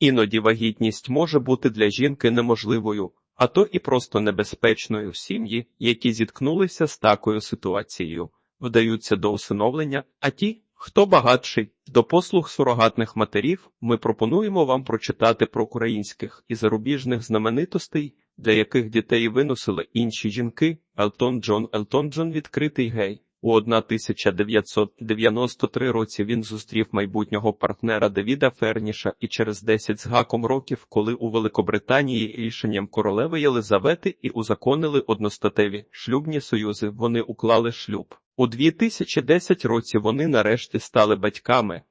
Іноді вагітність може бути для жінки неможливою, а то і просто небезпечною сім'ї, які зіткнулися з такою ситуацією, вдаються до усиновлення, а ті, хто багатший, до послуг сурогатних матерів, ми пропонуємо вам прочитати про українських і зарубіжних знаменитостей, для яких дітей виносили інші жінки. Елтон Джон Елтон Джон відкритий гей. У 1993 році він зустрів майбутнього партнера Девіда Ферніша і через 10 з гаком років, коли у Великобританії рішенням королеви Єлизавети і узаконили одностатеві шлюбні союзи, вони уклали шлюб. У 2010 році вони нарешті стали батьками.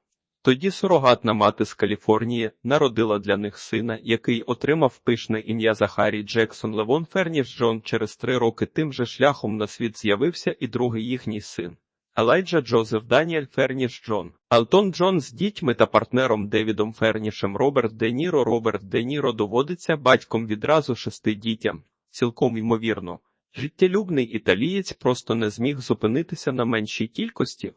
Тоді сурогатна мати з Каліфорнії народила для них сина, який отримав пишне ім'я Захарій Джексон Левон Ферніш Джон. Через три роки тим же шляхом на світ з'явився і другий їхній син. Елайджа Джозеф Даніель Ферніш Джон, Алтон Джон з дітьми та партнером Девідом Фернішем Роберт Де Ніро Роберт Де Ніро доводиться батьком відразу шести дітям. Цілком ймовірно. Життєлюбний італієць просто не зміг зупинитися на меншій кількості.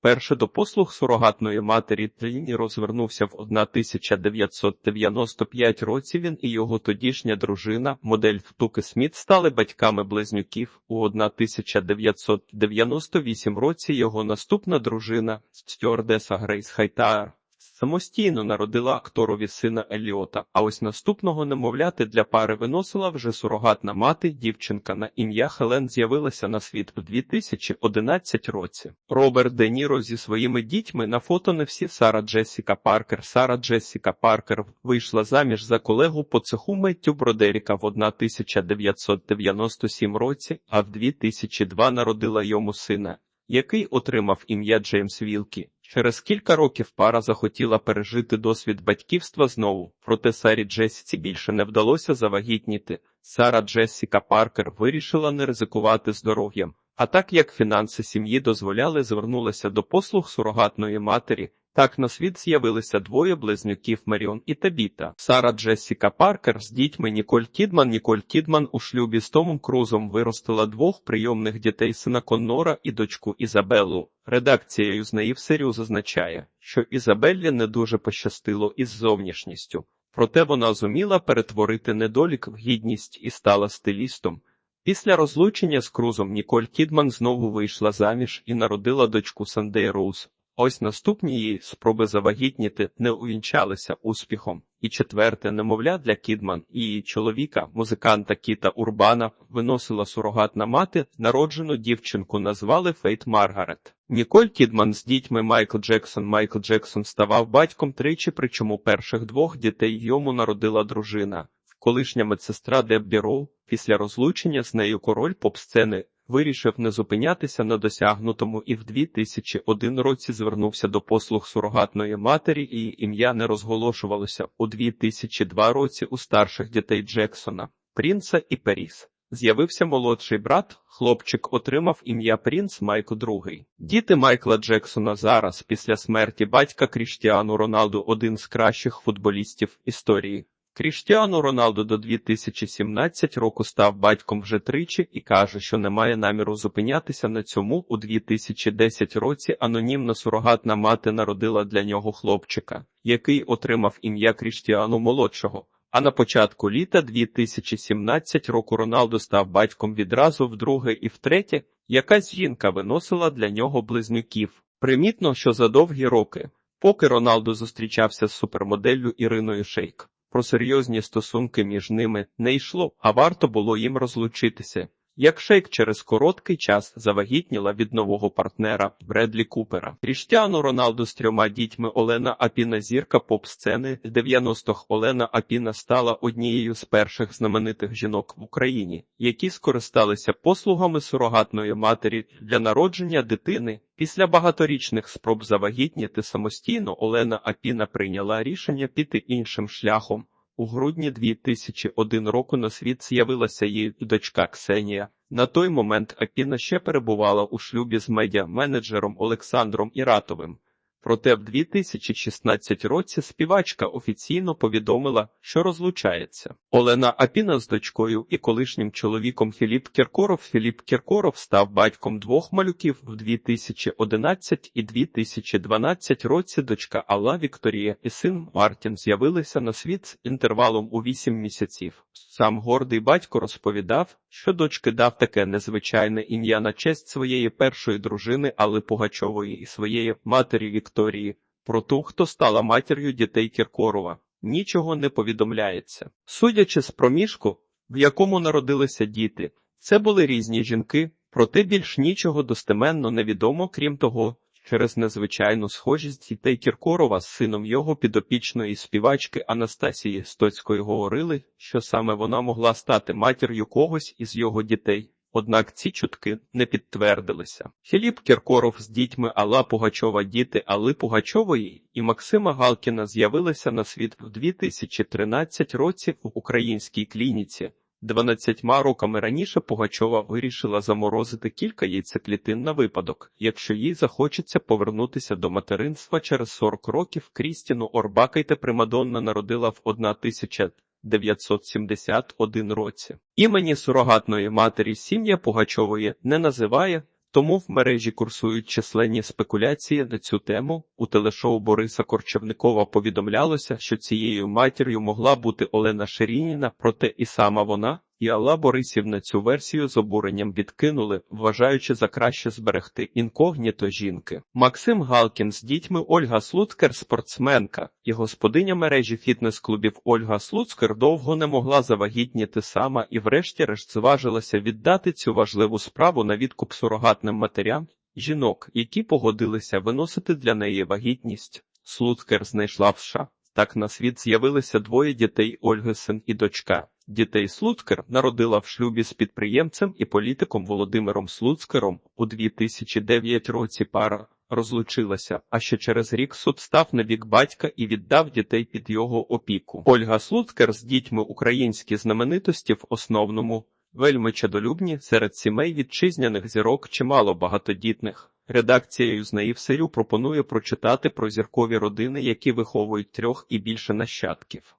Перше до послуг сурогатної матері Тліні розвернувся в 1995 році. Він і його тодішня дружина, модель Втуки Сміт, стали батьками близнюків. У 1998 році його наступна дружина, стюардеса Грейс Хайтаар, самостійно народила акторові сина Еліота, а ось наступного немовляти для пари виносила вже сурогатна мати, дівчинка на ім'я Хелен з'явилася на світ у 2011 році. Роберт Де Ніро зі своїми дітьми на фото не всі Сара Джесіка Паркер. Сара Джесіка Паркер вийшла заміж за колегу по цеху Меттю Бродеріка в 1997 році, а в 2002 народила йому сина, який отримав ім'я Джеймс Вілкі. Через кілька років пара захотіла пережити досвід батьківства знову, проте Сарі Джесіці більше не вдалося завагітніти. Сара Джесіка Паркер вирішила не ризикувати здоров'ям, а так як фінанси сім'ї дозволяли, звернулася до послуг сурогатної матері. Так на світ з'явилися двоє близнюків Маріон і Табіта. Сара Джесіка Паркер з дітьми Ніколь Кідман. Ніколь Кідман у шлюбі з Томом Крузом виростила двох прийомних дітей сина Коннора і дочку Ізабелу. Редакцією з неї в серію зазначає, що Ізабеллі не дуже пощастило із зовнішністю, проте вона зуміла перетворити недолік в гідність і стала стилістом. Після розлучення з Крузом Ніколь Кідман знову вийшла заміж і народила дочку Сандей Роуз. Ось наступні її спроби завагітніти не увінчалися успіхом. І четверте немовля для Кідман і її чоловіка, музиканта Кіта Урбана, виносила сурогатна мати, народжену дівчинку назвали Фейт Маргарет. Ніколь Кідман з дітьми Майкл Джексон. Майкл Джексон ставав батьком тричі, причому перших двох дітей йому народила дружина. Колишня медсестра Деббі Роу, після розлучення з нею король поп-сцени вирішив не зупинятися на досягнутому і в 2001 році звернувся до послуг сурогатної матері, і ім'я не розголошувалося у 2002 році у старших дітей Джексона, Прінца і Періс. З'явився молодший брат, хлопчик отримав ім'я Прінц Майк II. Діти Майкла Джексона зараз, після смерті батька Кріштіану Роналду, один з кращих футболістів історії. Кріштіану Роналду до 2017 року став батьком вже тричі і каже, що не має наміру зупинятися на цьому. У 2010 році анонімна сурогатна мати народила для нього хлопчика, який отримав ім'я Кріштіану молодшого. А на початку літа 2017 року Роналду став батьком відразу вдруге і втретє. Якась жінка виносила для нього близнюків. Примітно, що за довгі роки, поки Роналду зустрічався з супермоделлю Іриною Шейк. Про серйозні стосунки між ними не йшло, а варто було їм розлучитися. Як Шейк через короткий час завагітніла від нового партнера Бредлі Купера. Кріштіану Роналду з трьома дітьми Олена Апіна зірка поп-сцени 90-х Олена Апіна стала однією з перших знаменитих жінок в Україні, які скористалися послугами сурогатної матері для народження дитини. Після багаторічних спроб завагітніти самостійно Олена Апіна прийняла рішення піти іншим шляхом. У грудні 2001 року на світ з'явилася її дочка Ксенія. На той момент Акіна ще перебувала у шлюбі з медіа-менеджером Олександром Іратовим. Проте в 2016 році співачка офіційно повідомила, що розлучається. Олена Апіна з дочкою і колишнім чоловіком Філіп Кіркоров. Філіп Кіркоров став батьком двох малюків в 2011 і 2012 році. Дочка Алла Вікторія і син Мартін з'явилися на світ з інтервалом у 8 місяців. Сам гордий батько розповідав, що дочки дав таке незвичайне ім'я на честь своєї першої дружини Алли Пугачової і своєї матері Вікторії. Про ту, хто стала матір'ю дітей Кіркорова, нічого не повідомляється. Судячи з проміжку, в якому народилися діти, це були різні жінки, проте більш нічого достеменно невідомо, крім того, через незвичайну схожість дітей Кіркорова з сином його підопічної співачки Анастасії Стоцької говорили, що саме вона могла стати матір'ю когось із його дітей. Однак ці чутки не підтвердилися. Філіп Кіркоров з дітьми Алла Пугачова діти Алли Пугачової і Максима Галкіна з'явилися на світ в 2013 році в українській клініці. 12 роками раніше Пугачова вирішила заморозити кілька яйцеклітин на випадок, якщо їй захочеться повернутися до материнства через 40 років. Крістіну Орбакайте Примадонна народила в 1971 році. Імені сурогатної матері сім'я Пугачової не називає. Тому в мережі курсують численні спекуляції на цю тему. У телешоу Бориса Корчевникова повідомлялося, що цією матір'ю могла бути Олена Ширініна, проте і сама вона, і Алла Борисівна цю версію з обуренням відкинули, вважаючи за краще зберегти інкогніто жінки. Максим Галкін з дітьми Ольга Слуцкер, спортсменка і господиня мережі фітнес-клубів Ольга Слуцкер довго не могла завагітніти сама і врешті-решт зважилася віддати цю важливу справу на відкуп сурогатним матерям жінок, які погодилися виносити для неї вагітність. Слуцкер знайшла в США. Так на світ з'явилися двоє дітей Ольги син і дочка. Дітей Слуцкер народила в шлюбі з підприємцем і політиком Володимиром Слуцкером. У 2009 році пара розлучилася, а ще через рік суд став на бік батька і віддав дітей під його опіку. Ольга Слуцкер з дітьми українські знаменитості в основному вельми чадолюбні серед сімей вітчизняних зірок чимало багатодітних. Редакцією з Наїв пропонує прочитати про зіркові родини, які виховують трьох і більше нащадків.